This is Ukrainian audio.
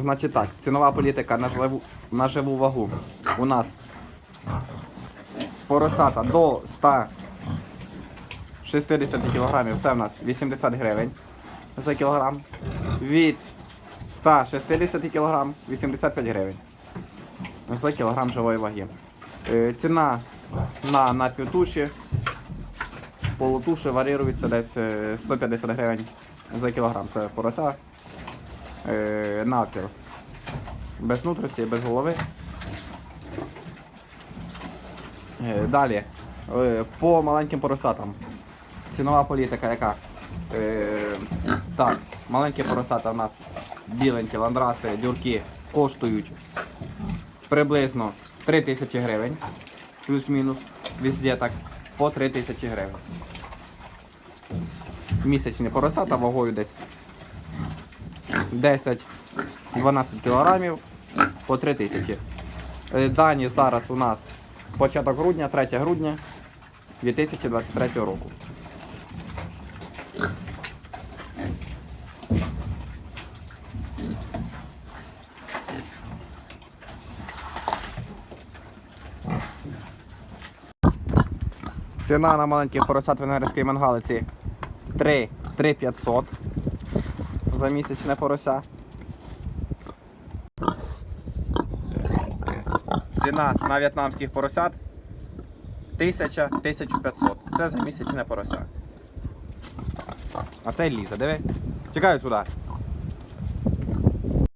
Значить так, цінова політика на живу, на живу вагу. У нас поросята до 160 кг, це в нас 80 гривень за кілограм. Від 160 кг 85 гривень за кілограм живої ваги. Е, Ціна на напівтуші, полутуші варірується десь е, 150 гривень за кілограм. Це порося е, навпіл. Без нутрості, без голови. Е, Далі. е, По маленьким поросятам. Цінова політика яка? Е, так, маленькі поросята у нас біленькі, ландраси, дюрки коштують приблизно 3 тисячі гривень. Плюс-мінус. Везде так по 3 тисячі гривень. Місячні поросята вагою десь 10-12 кілограмів по 3 тисячі. Е, Дані зараз у нас початок грудня, 3 грудня 2023 року. Ціна на маленьких поросят венгерської мангалиці 3 3500 за місячне порося. Ціна на в'єтнамських поросят 1000 1500. Це за місячне порося. А це ліза, диви. Чекаю сюди.